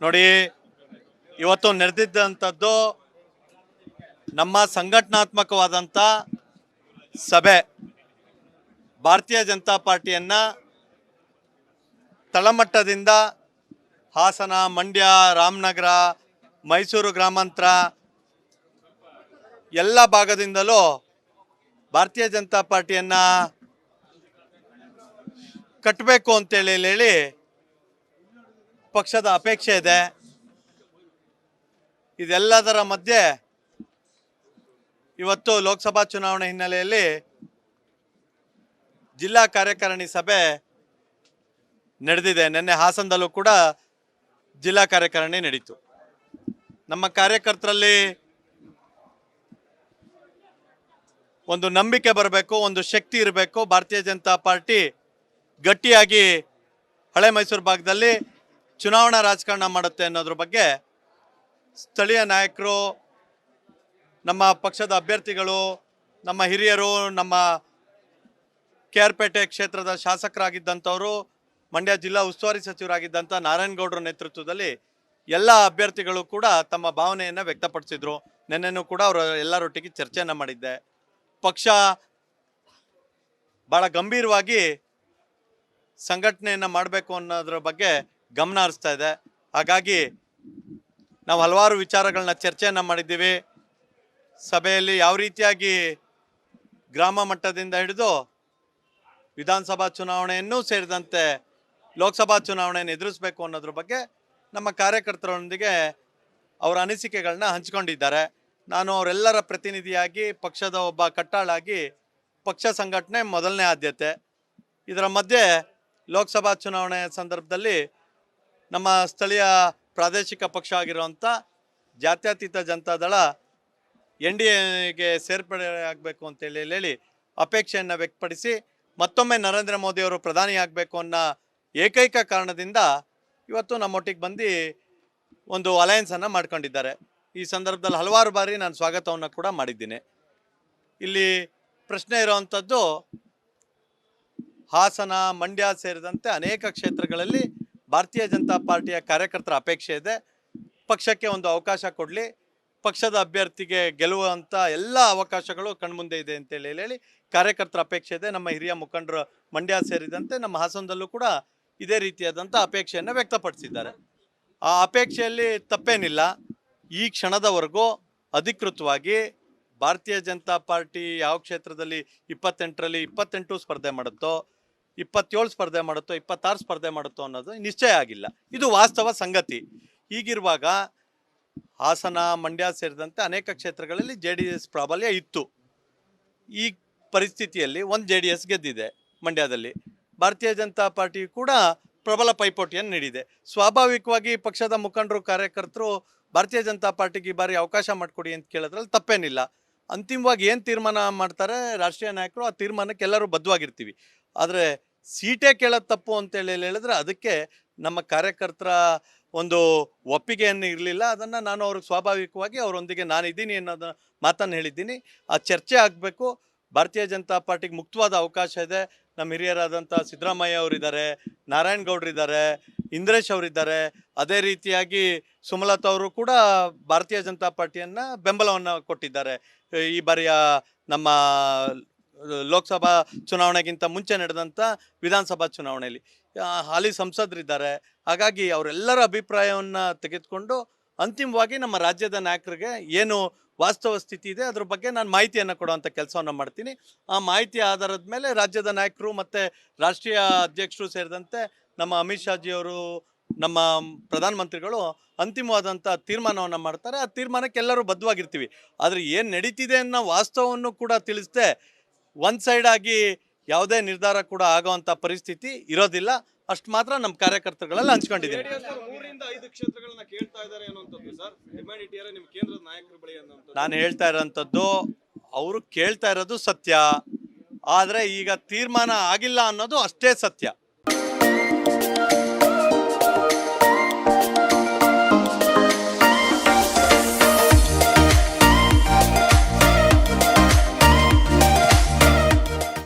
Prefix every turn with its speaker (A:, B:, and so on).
A: ನೋಡಿ, ಇವತ್ತು ನಡೆದಿದ್ದಂಥದ್ದು ನಮ್ಮ ಸಂಘಟನಾತ್ಮಕವಾದಂಥ ಸಭೆ, ಭಾರತೀಯ ಜನತಾ ಪಾರ್ಟಿಯನ್ನು ತಳಮಟ್ಟದಿಂದ ಹಾಸನ, ಮಂಡ್ಯ, ರಾಮನಗರ, ಮೈಸೂರು ಗ್ರಾಮಾಂತರ ಎಲ್ಲ ಭಾಗದಿಂದಲೂ ಭಾರತೀಯ ಜನತಾ ಪಾರ್ಟಿಯನ್ನು ಕಟ್ಟಬೇಕು ಅಂತೇಳಿ ಹೇಳಿ ಪಕ್ಷದ ಅಪೇಕ್ಷೆ ಇದೆ. ಇದೆಲ್ಲದರ ಮಧ್ಯೆ ಇವತ್ತು ಲೋಕಸಭಾ ಚುನಾವಣೆ ಹಿನ್ನೆಲೆಯಲ್ಲಿ ಜಿಲ್ಲಾ ಕಾರ್ಯಕಾರಿಣಿ ಸಭೆ ನಡೆದಿದೆ. ನಿನ್ನೆ ಹಾಸನದಲ್ಲೂ ಕೂಡ ಜಿಲ್ಲಾ ಕಾರ್ಯಕಾರಿಣಿ ನಡೀತು. ನಮ್ಮ ಕಾರ್ಯಕರ್ತರಲ್ಲಿ ಒಂದು ನಂಬಿಕೆ ಬರಬೇಕು, ಒಂದು ಶಕ್ತಿ ಇರಬೇಕು. ಭಾರತೀಯ ಜನತಾ ಪಾರ್ಟಿ ಗಟ್ಟಿಯಾಗಿ ಹಳೆ ಮೈಸೂರು ಭಾಗದಲ್ಲಿ ಚುನಾವಣಾ ರಾಜಕಾರಣ ಮಾಡುತ್ತೆ ಅನ್ನೋದ್ರ ಬಗ್ಗೆ ಸ್ಥಳೀಯ ನಾಯಕರು, ನಮ್ಮ ಪಕ್ಷದ ಅಭ್ಯರ್ಥಿಗಳು, ನಮ್ಮ ಹಿರಿಯರು, ನಮ್ಮ ಕೆ ಆರ್ ಪೇಟೆ ಕ್ಷೇತ್ರದ ಶಾಸಕರಾಗಿದ್ದಂಥವರು, ಮಂಡ್ಯ ಜಿಲ್ಲಾ ಉಸ್ತುವಾರಿ ಸಚಿವರಾಗಿದ್ದಂಥ ನಾರಾಯಣಗೌಡರ ನೇತೃತ್ವದಲ್ಲಿ ಎಲ್ಲ ಅಭ್ಯರ್ಥಿಗಳು ಕೂಡ ತಮ್ಮ ಭಾವನೆಯನ್ನು ವ್ಯಕ್ತಪಡಿಸಿದ್ರು. ನಿನ್ನೆನೂ ಕೂಡ ಅವರು ಎಲ್ಲರೊಟ್ಟಿಗೆ ಚರ್ಚೆಯನ್ನು ಮಾಡಿದ್ದೆ. ಪಕ್ಷ ಭಾಳ ಗಂಭೀರವಾಗಿ ಸಂಘಟನೆಯನ್ನು ಮಾಡಬೇಕು ಅನ್ನೋದ್ರ ಬಗ್ಗೆ ಗಮನ ಹರಿಸ್ತಾ ಇದೆ. ಹಾಗಾಗಿ ನಾವು ಹಲವಾರು ವಿಚಾರಗಳನ್ನ ಚರ್ಚೆಯನ್ನು ಮಾಡಿದ್ದೀವಿ. ಸಭೆಯಲ್ಲಿ ಯಾವ ರೀತಿಯಾಗಿ ಗ್ರಾಮ ಮಟ್ಟದಿಂದ ಹಿಡಿದು ವಿಧಾನಸಭಾ ಚುನಾವಣೆಯನ್ನೂ ಸೇರಿದಂತೆ ಲೋಕಸಭಾ ಚುನಾವಣೆಯನ್ನು ಎದುರಿಸಬೇಕು ಅನ್ನೋದ್ರ ಬಗ್ಗೆ ನಮ್ಮ ಕಾರ್ಯಕರ್ತರೊಂದಿಗೆ ಅವರ ಅನಿಸಿಕೆಗಳನ್ನ ಹಂಚಿಕೊಂಡಿದ್ದಾರೆ. ನಾನು ಅವರೆಲ್ಲರ ಪ್ರತಿನಿಧಿಯಾಗಿ, ಪಕ್ಷದ ಒಬ್ಬ ಕಟ್ಟಾಳಾಗಿ, ಪಕ್ಷ ಸಂಘಟನೆ ಮೊದಲನೇ ಆದ್ಯತೆ. ಇದರ ಮಧ್ಯೆ ಲೋಕಸಭಾ ಚುನಾವಣೆ ಸಂದರ್ಭದಲ್ಲಿ ನಮ್ಮ ಸ್ಥಳೀಯ ಪ್ರಾದೇಶಿಕ ಪಕ್ಷ ಆಗಿರುವಂಥ ಜಾತ್ಯತೀತ ಜನತಾದಳ ಎನ್ ಡಿ ಎಗೆ ಸೇರ್ಪಡೆ ಆಗಬೇಕು ಅಂತೇಳಿ ಹೇಳಿ ಅಪೇಕ್ಷೆಯನ್ನು ವ್ಯಕ್ತಪಡಿಸಿ ಮತ್ತೊಮ್ಮೆ ನರೇಂದ್ರ ಮೋದಿಯವರು ಪ್ರಧಾನಿ ಆಗಬೇಕು ಅನ್ನೋ ಏಕೈಕ ಕಾರಣದಿಂದ ಇವತ್ತು ನಮ್ಮೊಟ್ಟಿಗೆ ಬಂದು ಒಂದು ಅಲಯನ್ಸನ್ನು ಮಾಡ್ಕೊಂಡಿದ್ದಾರೆ. ಈ ಸಂದರ್ಭದಲ್ಲಿ ಹಲವಾರು ಬಾರಿ ನಾನು ಸ್ವಾಗತವನ್ನು ಕೂಡ ಮಾಡಿದ್ದೀನಿ. ಇಲ್ಲಿ ಪ್ರಶ್ನೆ ಇರುವಂಥದ್ದು ಹಾಸನ, ಮಂಡ್ಯ ಸೇರಿದಂತೆ ಅನೇಕ ಕ್ಷೇತ್ರಗಳಲ್ಲಿ ಭಾರತೀಯ ಜನತಾ ಪಾರ್ಟಿಯ ಕಾರ್ಯಕರ್ತರ ಅಪೇಕ್ಷೆ ಇದೆ. ಪಕ್ಷಕ್ಕೆ ಒಂದು ಅವಕಾಶ ಕೊಡಲಿ. ಪಕ್ಷದ ಅಭ್ಯರ್ಥಿಗೆ ಗೆಲ್ಲುವಂಥ ಎಲ್ಲ ಅವಕಾಶಗಳು ಕಣ್ಮುಂದೆ ಇದೆ ಅಂತೇಳಿ ಹೇಳಿ ಕಾರ್ಯಕರ್ತರ ಅಪೇಕ್ಷೆ ಇದೆ. ನಮ್ಮ ಹಿರಿಯ ಮುಖಂಡರು ಮಂಡ್ಯ ಸೇರಿದಂತೆ ನಮ್ಮ ಹಾಸನದಲ್ಲೂ ಕೂಡ ಇದೇ ರೀತಿಯಾದಂಥ ಅಪೇಕ್ಷೆಯನ್ನು ವ್ಯಕ್ತಪಡಿಸಿದ್ದಾರೆ. ಆ ಅಪೇಕ್ಷೆಯಲ್ಲಿ ತಪ್ಪೇನಿಲ್ಲ. ಈ ಕ್ಷಣದವರೆಗೂ ಅಧಿಕೃತವಾಗಿ ಭಾರತೀಯ ಜನತಾ ಪಾರ್ಟಿ ಯಾವ ಕ್ಷೇತ್ರದಲ್ಲಿ ಇಪ್ಪತ್ತೆಂಟರಲ್ಲಿ ಇಪ್ಪತ್ತೆಂಟು ಸ್ಪರ್ಧೆ ಮಾಡುತ್ತೋ ಇಪ್ಪತ್ತೇಳು ಸ್ಪರ್ಧೆ ಮಾಡುತ್ತೋ, ಇಪ್ಪತ್ತಾರು ಸ್ಪರ್ಧೆ ಮಾಡುತ್ತೋ ಅನ್ನೋದು ನಿಶ್ಚಯ ಆಗಿಲ್ಲ. ಇದು ವಾಸ್ತವ ಸಂಗತಿ. ಹೀಗಿರುವಾಗ ಹಾಸನ, ಮಂಡ್ಯ ಸೇರಿದಂತೆ ಅನೇಕ ಕ್ಷೇತ್ರಗಳಲ್ಲಿ ಜೆ ಡಿ ಎಸ್ ಪ್ರಾಬಲ್ಯ ಇತ್ತು. ಈ ಪರಿಸ್ಥಿತಿಯಲ್ಲಿ ಒಂದು ಜೆ ಡಿ ಎಸ್ ಗೆದ್ದಿದೆ ಮಂಡ್ಯದಲ್ಲಿ. ಭಾರತೀಯ ಜನತಾ ಪಾರ್ಟಿ ಕೂಡ ಪ್ರಬಲ ಪೈಪೋಟಿಯನ್ನು ನೀಡಿದೆ. ಸ್ವಾಭಾವಿಕವಾಗಿ ಪಕ್ಷದ ಮುಖಂಡರು, ಕಾರ್ಯಕರ್ತರು ಭಾರತೀಯ ಜನತಾ ಪಾರ್ಟಿಗೆ ಈ ಬಾರಿ ಅವಕಾಶ ಮಾಡಿಕೊಡಿ ಅಂತ ಕೇಳೋದ್ರಲ್ಲಿ ತಪ್ಪೇನಿಲ್ಲ. ಅಂತಿಮವಾಗಿ ಏನು ತೀರ್ಮಾನ ಮಾಡ್ತಾರೆ ರಾಷ್ಟ್ರೀಯ ನಾಯಕರು, ಆ ತೀರ್ಮಾನಕ್ಕೆ ಎಲ್ಲರೂ ಬದ್ಧವಾಗಿರ್ತೀವಿ. ಆದರೆ ಸೀಟೇ ಕೇಳೋದು ತಪ್ಪು ಅಂತೇಳಿ ಹೇಳಿದ್ರೆ ಅದಕ್ಕೆ ನಮ್ಮ ಕಾರ್ಯಕರ್ತರ ಒಂದು ಒಪ್ಪಿಗೆಯನ್ನು ಇರಲಿಲ್ಲ. ಅದನ್ನು ನಾನು ಅವ್ರಿಗೆ ಸ್ವಾಭಾವಿಕವಾಗಿ ಅವರೊಂದಿಗೆ ನಾನಿದ್ದೀನಿ ಅನ್ನೋದು ಮಾತನ್ನು ಹೇಳಿದ್ದೀನಿ. ಆ ಚರ್ಚೆ ಆಗಬೇಕು. ಭಾರತೀಯ ಜನತಾ ಪಾರ್ಟಿಗೆ ಮುಕ್ತವಾದ ಅವಕಾಶ ಇದೆ. ನಮ್ಮ ಹಿರಿಯರಾದಂಥ ಸಿದ್ದರಾಮಯ್ಯ ಅವರಿದ್ದಾರೆ ನಾರಾಯಣಗೌಡರಿದ್ದಾರೆ ಇಂದ್ರೇಶ್ ಅವರಿದ್ದಾರೆ. ಅದೇ ರೀತಿಯಾಗಿ ಸುಮಲತಾ ಅವರು ಕೂಡ ಭಾರತೀಯ ಜನತಾ ಪಾರ್ಟಿಯನ್ನು ಬೆಂಬಲವನ್ನು ಕೊಟ್ಟಿದ್ದಾರೆ. ಈ ಬಾರಿಯ ನಮ್ಮ ಲೋಕಸಭಾ ಚುನಾವಣೆಗಿಂತ ಮುಂಚೆ ನಡೆದಂಥ ವಿಧಾನಸಭಾ ಚುನಾವಣೆಯಲ್ಲಿ. ಹಾಲಿ ಸಂಸದರಿದ್ದಾರೆ. ಹಾಗಾಗಿ ಅವರೆಲ್ಲರ ಅಭಿಪ್ರಾಯವನ್ನು ತೆಗೆದುಕೊಂಡು ಅಂತಿಮವಾಗಿ ನಮ್ಮ ರಾಜ್ಯದ ನಾಯಕರಿಗೆ ಏನು ವಾಸ್ತವ ಸ್ಥಿತಿ ಇದೆ, ಅದ್ರ ಬಗ್ಗೆ ನಾನು ಮಾಹಿತಿಯನ್ನು ಕೊಡುವಂಥ ಕೆಲಸವನ್ನು ಮಾಡ್ತೀನಿ. ಆ ಮಾಹಿತಿ ಆಧಾರದ ಮೇಲೆ ರಾಜ್ಯದ ನಾಯಕರು ಮತ್ತು ರಾಷ್ಟ್ರೀಯ ಅಧ್ಯಕ್ಷರು ಸೇರಿದಂತೆ ನಮ್ಮ ಅಮಿತ್ ಶಾಜಿಯವರು, ನಮ್ಮ ಪ್ರಧಾನಮಂತ್ರಿಗಳು ಅಂತಿಮವಾದಂಥ ತೀರ್ಮಾನವನ್ನು ಮಾಡ್ತಾರೆ. ಆ ತೀರ್ಮಾನಕ್ಕೆ ಎಲ್ಲರೂ ಬದ್ಧವಾಗಿರ್ತೀವಿ. ಆದರೆ ಏನು ನಡೀತಿದೆ ಅನ್ನೋ ವಾಸ್ತವವನ್ನು ಕೂಡ ತಿಳಿಸ್ದೆ ಒನ್ ಸೈಡ್ ಆಗಿ ಯಾವುದೇ ನಿರ್ಧಾರ ಕೂಡ ಆಗುವಂಥ ಪರಿಸ್ಥಿತಿ ಇರೋದಿಲ್ಲ. ಅಷ್ಟು ಮಾತ್ರ ನಮ್ಮ ಕಾರ್ಯಕರ್ತರುಗಳಲ್ಲಿ ಹಂಚ್ಕೊಂಡಿದ್ದೀನಿ ನಾನು ಹೇಳ್ತಾ ಇರೋಂಥದ್ದು ಅವರು ಕೇಳ್ತಾ ಇರೋದು ಸತ್ಯ. ಆದರೆ ಈಗ ತೀರ್ಮಾನ ಆಗಿಲ್ಲ ಅನ್ನೋದು ಅಷ್ಟೇ ಸತ್ಯ.